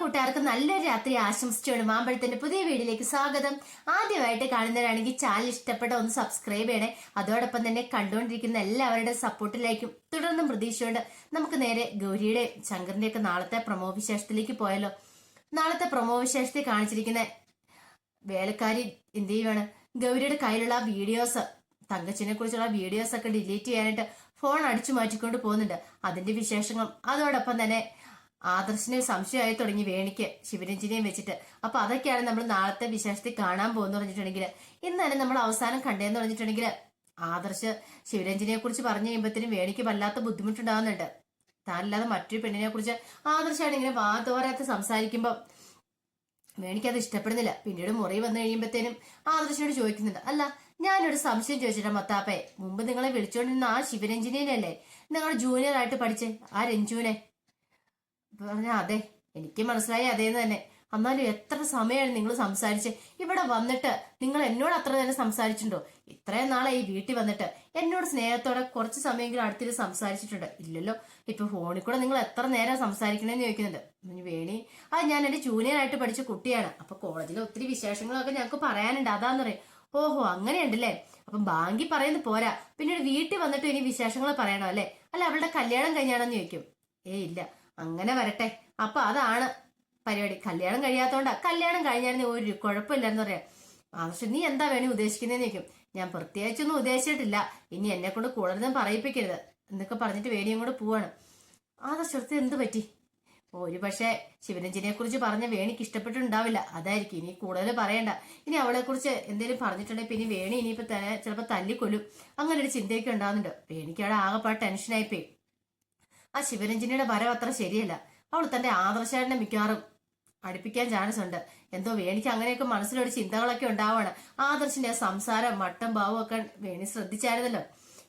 കൂട്ടുകാർക്കും നല്ലൊരു രാത്രി ആശംസിച്ചുകൊണ്ട് മാമ്പഴത്തിന്റെ പുതിയ വീഡിയോയിലേക്ക് സ്വാഗതം. ആദ്യമായിട്ട് കാണുന്നവരാണെങ്കിൽ ചാനൽ ഇഷ്ടപ്പെട്ട ഒന്ന് സബ്സ്ക്രൈബ് ചെയ്യണേ. അതോടൊപ്പം തന്നെ കണ്ടുകൊണ്ടിരിക്കുന്ന എല്ലാവരുടെ സപ്പോർട്ടിലേക്കും തുടർന്നും പ്രതീക്ഷയുണ്ട് നമുക്ക് നേരെ ഗൗരിയുടെ ശങ്കറിന്റെ ഒക്കെ നാളത്തെ പ്രമോ വിശേഷത്തിലേക്ക് പോയല്ലോ നാളത്തെ പ്രമോ വിശേഷത്തിൽ കാണിച്ചിരിക്കുന്ന വേലക്കാരി എന്ത് ചെയ്യുവാണ്? ഗൗരിയുടെ കയ്യിലുള്ള വീഡിയോസ് തങ്കച്ചിനെ കുറിച്ചുള്ള വീഡിയോസ് ഒക്കെ ഡിലീറ്റ് ചെയ്യാനായിട്ട് ഫോൺ അടിച്ചു മാറ്റിക്കൊണ്ട് പോകുന്നുണ്ട്. അതിന്റെ വിശേഷങ്ങളും അതോടൊപ്പം തന്നെ ആദർശിനെ സംശയമായി തുടങ്ങി വേണിക്ക് ശിവരഞ്ജിനെയും വെച്ചിട്ട്. അപ്പൊ അതൊക്കെയാണ് നമ്മൾ നാളത്തെ വിശേഷത്തിൽ കാണാൻ പോകുന്നു പറഞ്ഞിട്ടുണ്ടെങ്കിൽ ഇന്നലെ നമ്മൾ അവസാനം കണ്ടേന്ന് പറഞ്ഞിട്ടുണ്ടെങ്കിൽ ആദർശ് ശിവരഞ്ജിനെ കുറിച്ച് പറഞ്ഞു കഴിയുമ്പോഴത്തേനും വേണിക്ക് വല്ലാത്ത ബുദ്ധിമുട്ടുണ്ടാകുന്നുണ്ട് താനല്ലാതെ മറ്റൊരു പെണ്ണിനെ കുറിച്ച് ആദർശാണ് ഇങ്ങനെ വാതോരാത്ത് സംസാരിക്കുമ്പോൾ വേണിക്കത് ഇഷ്ടപ്പെടുന്നില്ല. പിന്നീട് മുറി വന്നു കഴിയുമ്പോഴത്തേനും ആദർശനോട് ചോദിക്കുന്നുണ്ട്. അല്ല ഞാനൊരു സംശയം ചോദിച്ചിട്ടാ മത്താപ്പേ. മുമ്പ് നിങ്ങളെ വിളിച്ചുകൊണ്ടിരുന്ന ആ ശിവരഞ്ജിനിയല്ലേ നിങ്ങൾ ജൂനിയർ ആയിട്ട് പഠിച്ചേ? ആ രഞ്ജുവിനെ? പറഞ്ഞ അതെ എനിക്ക് മനസ്സിലായി അതേന്ന് തന്നെ. എന്നാലും എത്ര സമയമാണ് നിങ്ങൾ സംസാരിച്ച്? ഇവിടെ വന്നിട്ട് നിങ്ങൾ എന്നോട് അത്ര നേരം സംസാരിച്ചിട്ടുണ്ടോ? ഇത്രയും നാളെ ഈ വീട്ടിൽ വന്നിട്ട് എന്നോട് സ്നേഹത്തോടെ കുറച്ച് സമയമെങ്കിലും അടുത്തിട്ട് സംസാരിച്ചിട്ടുണ്ട്. ഇല്ലല്ലോ ഇപ്പൊ ഫോണിൽ കൂടെ നിങ്ങൾ എത്ര നേരം സംസാരിക്കണേന്ന് ചോദിക്കുന്നുണ്ട്. വേണി അത് ഞാൻ എന്റെ ജൂനിയറായിട്ട് പഠിച്ച കുട്ടിയാണ്. അപ്പൊ കോളേജിലെ ഒത്തിരി വിശേഷങ്ങളൊക്കെ ഞങ്ങൾക്ക് പറയാനുണ്ട്. അതാന്ന് പറയും. ഓഹോ അങ്ങനെയുണ്ടല്ലേ? അപ്പം ബാങ്കി പറയുന്നത് പോരാ. പിന്നീട് വീട്ടിൽ വന്നിട്ട് ഇനി വിശേഷങ്ങൾ പറയണോ അല്ലേ? അല്ല അവളുടെ കല്യാണം കഴിഞ്ഞാണെന്ന് ചോദിക്കും. ഏ ഇല്ല. അങ്ങനെ വരട്ടെ. അപ്പൊ അതാണ് പരിപാടി. കല്യാണം കഴിയാത്തോണ്ടാ. കല്യാണം കഴിഞ്ഞായിരുന്നു ഒരു കുഴപ്പമില്ലെന്ന് പറയാം. പക്ഷെ നീ എന്താ വേണി ഉദ്ദേശിക്കുന്നതെന്ന് ചോദിക്കും. ഞാൻ പ്രത്യേകിച്ചൊന്നും ഉദ്ദേശിച്ചിട്ടില്ല. ഇനി എന്നെ കൊണ്ട് കൂടുതലും പറയിപ്പിക്കരുത്. എന്നൊക്കെ പറഞ്ഞിട്ട് വേണിയും കൂടെ പോവാണ്. ആ ആദർശത്ത് എന്ത് പറ്റി? ഒരു പക്ഷേ ശിവരഞ്ജിനെ കുറിച്ച് പറഞ്ഞ വേണിക്ക് ഇഷ്ടപ്പെട്ടിട്ടുണ്ടാവില്ല. അതായിരിക്കും. ഇനി കൂടുതൽ പറയണ്ട. ഇനി അവളെ കുറിച്ച് എന്തെങ്കിലും പറഞ്ഞിട്ടുണ്ടെങ്കിൽ പിന്നെ വേണി ഇനിയിപ്പോ തന്നെ ചിലപ്പോൾ തല്ലിക്കൊല്ലും. അങ്ങനെ ഒരു ചിന്തയൊക്കെ ഉണ്ടാകുന്നുണ്ട് വേണിക്ക് അവിടെ ആകെപ്പാട് ടെൻഷനായിപ്പോയി ആ ശിവരഞ്ജിനിയുടെ വരവ് അത്ര ശരിയല്ല. അവൾ തന്റെ ആദർശേട്ടനെ മിക്കവാറും അടുപ്പിക്കാൻ ചാൻസ് ഉണ്ട്. എന്തോ വേണിക്ക് അങ്ങനെയൊക്കെ മനസ്സിലൊരു ചിന്തകളൊക്കെ ഉണ്ടാവാണ്. ആദർശിന്റെ സംസാരം മട്ടം ഭാവം ഒക്കെ വേണി ശ്രദ്ധിച്ചായിരുന്നല്ലോ.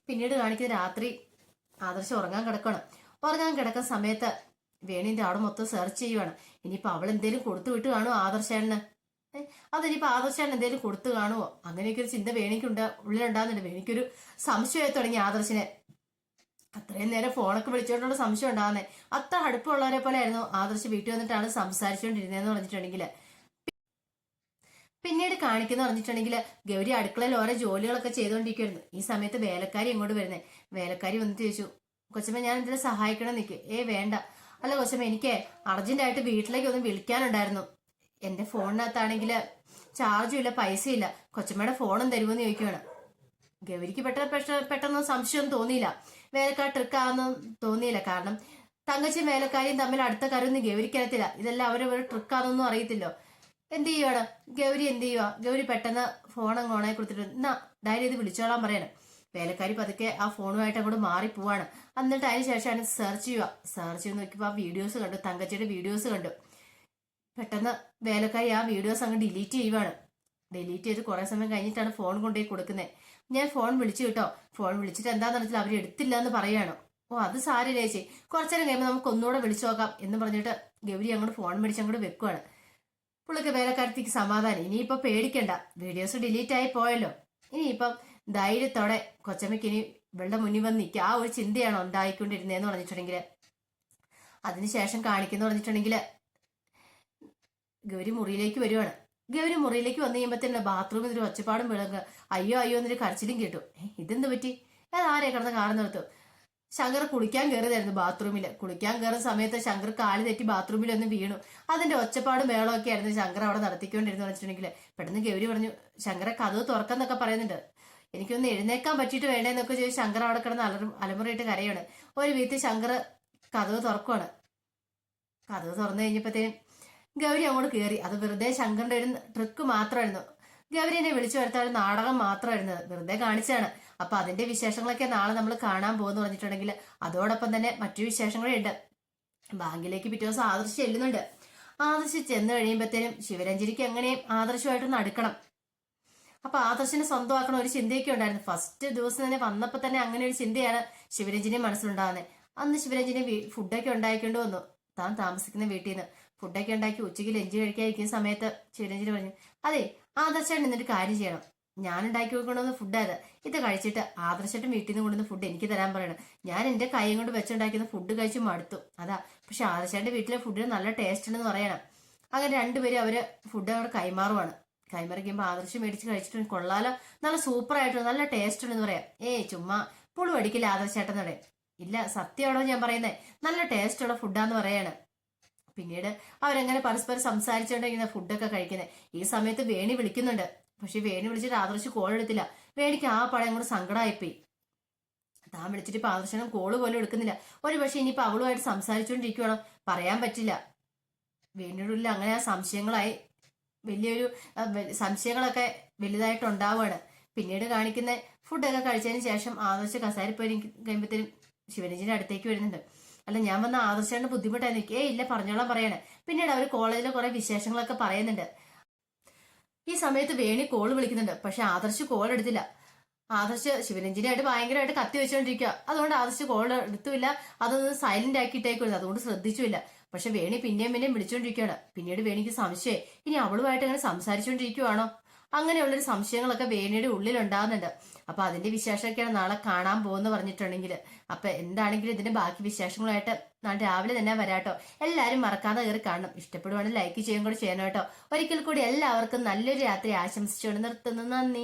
പിന്നീട് കാണിക്കുന്ന രാത്രി ആദർശം ഉറങ്ങാൻ കിടക്കണം. ഉറങ്ങാൻ കിടക്കുന്ന സമയത്ത് വേണിന്റെ അവിടെ മൊത്തം സെർച്ച് ചെയ്യുവാണ്. ഇനിയിപ്പോ അവൾ എന്തേലും കൊടുത്തു വിട്ട് കാണുമോ ആദർശേട്ടന് അതിനിപ്പോ ആദർശാൻ എന്തേലും കൊടുത്തു കാണുമോ അങ്ങനെയൊക്കെ ഒരു ചിന്ത വേണിക്കുണ്ട് ഉള്ളിലുണ്ടാകുന്നുണ്ട് വേണിക്കൊരു സംശയമായി തുടങ്ങി ആദർശിനെ. അത്രയും നേരം ഫോണൊക്കെ വിളിച്ചോണ്ടുള്ള സംശയം ഉണ്ടാവുന്നേ. അത്ര അടുപ്പമുള്ളവരെ പോലെ ആയിരുന്നു ആദർശ് വീട്ടിൽ വന്നിട്ടാണ് സംസാരിച്ചുകൊണ്ടിരുന്നതെന്ന് പറഞ്ഞിട്ടുണ്ടെങ്കിൽ പിന്നീട് കാണിക്കുന്ന പറഞ്ഞിട്ടുണ്ടെങ്കിൽ ഗൗരി അടുക്കളയിൽ ഓരോ ജോലികളൊക്കെ ചെയ്തുകൊണ്ടിരിക്കുവായിരുന്നു ഈ സമയത്ത് വേലക്കാരി ഇങ്ങോട്ട് വരുന്നേ. വേലക്കാരി വന്നിട്ട് ചോദിച്ചു കൊച്ചമ്മ ഞാൻ എന്തിനാ സഹായിക്കണം നിൽക്ക് ഏ വേണ്ട. അല്ല കൊച്ചമ്മ എനിക്ക് അർജന്റായിട്ട് വീട്ടിലേക്ക് ഒന്ന് വിളിക്കാനുണ്ടായിരുന്നു. എന്റെ ഫോണിനകത്താണെങ്കിൽ ചാർജും ഇല്ല പൈസയില്ല കൊച്ചമ്മയുടെ ഫോണും തരുമെന്ന് ചോദിക്കുവാണ്. ഗൗരിക്ക് പെട്ടെന്ന് പെട്ടെന്ന് സംശയം തോന്നിയില്ല. വേലക്കാർ ട്രിക്കാന്ന് തോന്നിയില്ല. കാരണം തങ്കച്ചും വേലക്കാരിയും തമ്മിൽ അടുത്ത കാര്യമൊന്നും ഗൗരിക്കറിയത്തില്ല ഇതെല്ലാം അവരെ ഒരു ട്രിക്കാണെന്നൊന്നും അറിയത്തില്ലോ. എന്ത് ചെയ്യുവാണ്? ഗൗരി എന്ത് ചെയ്യുക ഗൗരി പെട്ടെന്ന് ഫോൺ അങ്ങ് ഓണായി കൊടുത്തിട്ട് എന്നാ ഡയറി ഇത് വിളിച്ചോളാൻ പറയണം. വേലക്കാരി പതുക്കെ ആ ഫോണുമായിട്ട് അങ്ങോട്ട് മാറി പോവാണ്. എന്നിട്ട് അതിന് ശേഷമാണ് സെർച്ച് ചെയ്യുക സെർച്ച് ചെയ്ത് നോക്കിയപ്പോൾ ആ വീഡിയോസ് കണ്ടു. തങ്കച്ചിയുടെ വീഡിയോസ് കണ്ടു. പെട്ടെന്ന് വേലക്കാരി ആ വീഡിയോസ് അങ്ങ് ഡിലീറ്റ് ചെയ്യുവാണ്. ഡിലീറ്റ് ചെയ്ത് കുറെ സമയം കഴിഞ്ഞിട്ടാണ് ഫോൺ കൊണ്ടുപോയി കൊടുക്കുന്നത്. ഞാൻ ഫോൺ വിളിച്ചു കേട്ടോ. ഫോൺ വിളിച്ചിട്ട് എന്താ വെച്ചാൽ അവർ എടുത്തില്ല എന്ന് പറയാണ്. ഓ അത് സാരില്ല ചേച്ചി. കുറച്ചേരം കഴിയുമ്പോൾ നമുക്ക് ഒന്നുകൂടെ വിളിച്ചു നോക്കാം എന്ന് പറഞ്ഞിട്ട് ഗൗരി അങ്ങോട്ട് ഫോൺ മേടിച്ച് അങ്ങോട്ട് വെക്കുവാണ്. പുള്ളിക്ക് വേലക്കാരത്തേക്ക് സമാധാനം. ഇനിയിപ്പോ പേടിക്കണ്ട. വീഡിയോസ് ഡിലീറ്റ് ആയി പോയല്ലോ. ഇനിയിപ്പം ധൈര്യത്തോടെ കൊച്ചമ്മയ്ക്ക് ഇനി ഇവളുടെ മുന്നിൽ വന്ന് നിൽക്കുക ആ ഒരു ചിന്തയാണ് ഉണ്ടായിക്കൊണ്ടിരുന്നതെന്ന് പറഞ്ഞിട്ടുണ്ടെങ്കിൽ അതിനുശേഷം കാണിക്കുന്നു പറഞ്ഞിട്ടുണ്ടെങ്കിൽ ഗൗരി മുറിയിലേക്ക് വരുവാണ്. ഗൗരി മുറിയിലേക്ക് വന്നു കഴിയുമ്പോഴത്തേനും ബാത്റൂമിൽ ഒരു ഒച്ചപ്പാടും വിളങ്ങ് അയ്യോ അയ്യോ എന്നൊരു കരച്ചിലും കേട്ടു. ഇതെന്ത് പറ്റി? അതാരെ കിടന്ന് കാണുന്ന നിർത്തു ശങ്കർ കുളിക്കാൻ കയറിയതായിരുന്നു ബാത്റൂമിൽ കുളിക്കാൻ കയറുന്ന സമയത്ത് ശങ്കർ കാലി തെറ്റി ബാത്റൂമിൽ ഒന്ന് വീണു. അതിന്റെ ഒച്ചപ്പാടും മേളമൊക്കെ ആയിരുന്നു ശങ്കർ അവിടെ നടത്തിക്കൊണ്ടിരുന്നു വെച്ചിട്ടുണ്ടെങ്കിൽ പെട്ടെന്ന് ഗൗരി പറഞ്ഞു ശങ്കറെ കഥവ് തുറക്കെന്നൊക്കെ പറയുന്നുണ്ട്. എനിക്കൊന്ന് എഴുന്നേക്കാൻ പറ്റിയിട്ട് വേണ്ടേന്നൊക്കെ ചോദിച്ചു ശങ്കർ അവിടെ കിടന്ന് അലറും അലമുറയിട്ട് കരയാണ്. ഒരു വീട്ടിൽ ശങ്കർ കഥവ് തുറക്കുവാണ്. കഥവ് തുറന്നു കഴിഞ്ഞപ്പോഴത്തേനും ഗൗരി അങ്ങോട്ട് കയറി അത് വെറുതെ ശങ്കറിന്റെ ഒരു ട്രിക്ക് മാത്രമായിരുന്നു. ഗൗരി എന്നെ വിളിച്ചു വരുത്താൻ ഒരു നാടകം മാത്രമായിരുന്നു. വെറുതെ കാണിച്ചാണ് അപ്പൊ അതിന്റെ വിശേഷങ്ങളൊക്കെ നാളെ നമ്മൾ കാണാൻ പോകുന്നു പറഞ്ഞിട്ടുണ്ടെങ്കിൽ അതോടൊപ്പം തന്നെ മറ്റു വിശേഷങ്ങളും ഉണ്ട്. ബാങ്കിലേക്ക് പിറ്റേ ദിവസം ആദർശ് ചെല്ലുന്നുണ്ട്. ആദർശ് ചെന്ന് കഴിയുമ്പോഴത്തേനും ശിവരഞ്ജനിക്ക് എങ്ങനെയും ആദർശമായിട്ടൊന്ന് അടുക്കണം അപ്പൊ ആദർശിനെ സ്വന്തമാക്കണ ഒരു ചിന്തയൊക്കെ ഉണ്ടായിരുന്നു. ഫസ്റ്റ് ദിവസം തന്നെ വന്നപ്പോ തന്നെ അങ്ങനെ ഒരു ചിന്തയാണ് ശിവരഞ്ജനെ മനസ്സിലുണ്ടാകുന്നത്. അന്ന് ശിവരഞ്ജനെ ഫുഡൊക്കെ ഉണ്ടാക്കിക്കൊണ്ട് വന്നു. താൻ താമസിക്കുന്ന വീട്ടിൽ നിന്ന്. ഫുഡൊക്കെ ഉണ്ടാക്കി ഉച്ചയ്ക്ക് ലഞ്ച് കഴിക്കാതിരിക്കുന്ന സമയത്ത് ശിവരഞ്ജന് പറഞ്ഞു അതെ ആദർശാണ് എന്നിട്ട് കാര്യം ചെയ്യണം. ഞാൻ ഉണ്ടാക്കി കൊടുക്കണമെന്ന് ഫുഡ് അത്. ഇത് കഴിച്ചിട്ട് ആദർശമായിട്ടും വീട്ടിൽ നിന്ന് കൊണ്ടുവന്ന ഫുഡ് എനിക്ക് തരാൻ പറയണം. ഞാൻ എന്റെ കൈ കൊണ്ട് വെച്ചുണ്ടാക്കുന്ന ഫുഡ് കഴിച്ച് മടുത്തു. അതാ പക്ഷെ ആദർശന്റെ വീട്ടിലെ ഫുഡിന് നല്ല ടേസ്റ്റ് ഉണ്ടെന്ന് പറയണം. അങ്ങനെ രണ്ടുപേരും അവർ ഫുഡ് അവിടെ കൈമാറുവാണ്. കൈമറിക്കുമ്പോൾ ആദർശം മേടിച്ച് കഴിച്ചിട്ട് കൊള്ളാലോ. നല്ല സൂപ്പർ ആയിട്ട് നല്ല ടേസ്റ്റ് ഉണ്ടെന്ന് പറയാം. ഏയ് ചുമ്മാ പുളു അടിക്കില്ല ആദർശേട്ടൻ ഇല്ല സത്യമാണോ ഞാൻ പറയുന്നത് നല്ല ടേസ്റ്റ് ഉള്ള ഫുഡാന്ന് പറയാണ്. പിന്നീട് അവരങ്ങനെ പരസ്പരം സംസാരിച്ചുകൊണ്ടിരിക്കുന്ന ഫുഡൊക്കെ കഴിക്കുന്നത് ഈ സമയത്ത് വേണി വിളിക്കുന്നുണ്ട്. പക്ഷെ വേണി വിളിച്ചിട്ട് ആദർശ് കോൾ എടുത്തില്ല. വേണിക്ക് ആ പടം കൂടെ സങ്കടമായിപ്പോയി താൻ വിളിച്ചിട്ട് ഇപ്പൊ ആദർശനം കോൾ പോലും എടുക്കുന്നില്ല. ഒരു പക്ഷെ ഇനിയിപ്പോ അവളുമായിട്ട് സംസാരിച്ചുകൊണ്ടിരിക്കുവാണോ പറയാൻ പറ്റില്ല. വേണിയുടെ ഉള്ളിൽ അങ്ങനെ ആ സംശയങ്ങളായി വലിയൊരു സംശയങ്ങളൊക്കെ വലുതായിട്ട് ഉണ്ടാവുകയാണ് പിന്നീട് കാണിക്കുന്ന ഫുഡൊക്കെ കഴിച്ചതിന് ശേഷം ആദർശ കസാരി പോയി കഴിയുമ്പോഴത്തേനും ശിവരഞ്ജിന്റെ അടുത്തേക്ക് വരുന്നുണ്ട്. അല്ല ഞാൻ വന്ന ആദർശന്റെ ബുദ്ധിമുട്ടായി നിൽക്കേ ഇല്ല പറഞ്ഞോളാം പറയണേ. പിന്നീട് അവർ കോളേജിലെ കുറെ വിശേഷങ്ങളൊക്കെ പറയുന്നുണ്ട്. ഈ സമയത്ത് വേണി കോൾ വിളിക്കുന്നുണ്ട്. പക്ഷെ ആദർശ് കോൾ എടുത്തില്ല. ആദർശ് ശിവരഞ്ജിനിയായിട്ട് ഭയങ്കരമായിട്ട് കത്തി വെച്ചുകൊണ്ടിരിക്കുക അതുകൊണ്ട് ആദർശ് കോൾ എടുത്തുമില്ല. അതൊന്ന് സൈലന്റ് ആക്കിയിട്ടേക്കുള്ളത് അതുകൊണ്ട് ശ്രദ്ധിച്ചുമില്ല. പക്ഷെ വേണി പിന്നെയും പിന്നെയും വിളിച്ചുകൊണ്ടിരിക്കുകയാണ് പിന്നീട് വേണിക്ക് സംശയം ഇനി അവളുമായിട്ട് അങ്ങനെ സംസാരിച്ചുകൊണ്ടിരിക്കുവാണോ അങ്ങനെയുള്ളൊരു സംശയങ്ങളൊക്കെ വേണിയുടെ ഉള്ളിൽ ഉണ്ടാകുന്നുണ്ട് അപ്പൊ അതിന്റെ വിശേഷമൊക്കെയാണ് നാളെ കാണാൻ പോകുന്ന പറഞ്ഞിട്ടുണ്ടെങ്കിൽ. അപ്പൊ എന്താണെങ്കിലും ഇതിന്റെ ബാക്കി വിശേഷങ്ങളായിട്ട് നാളെ രാവിലെ തന്നെ വരാട്ടോ. എല്ലാവരും മറക്കാതെ കയറി കാണണം. ഇഷ്ടപ്പെടുവാണെങ്കിൽ ലൈക്ക് ചെയ്യും കൂടി ചെയ്യണം കേട്ടോ. ഒരിക്കൽ കൂടി എല്ലാവർക്കും നല്ലൊരു രാത്രി ആശംസിച്ചുകൊണ്ട് നിർത്തുന്നു. നന്ദി.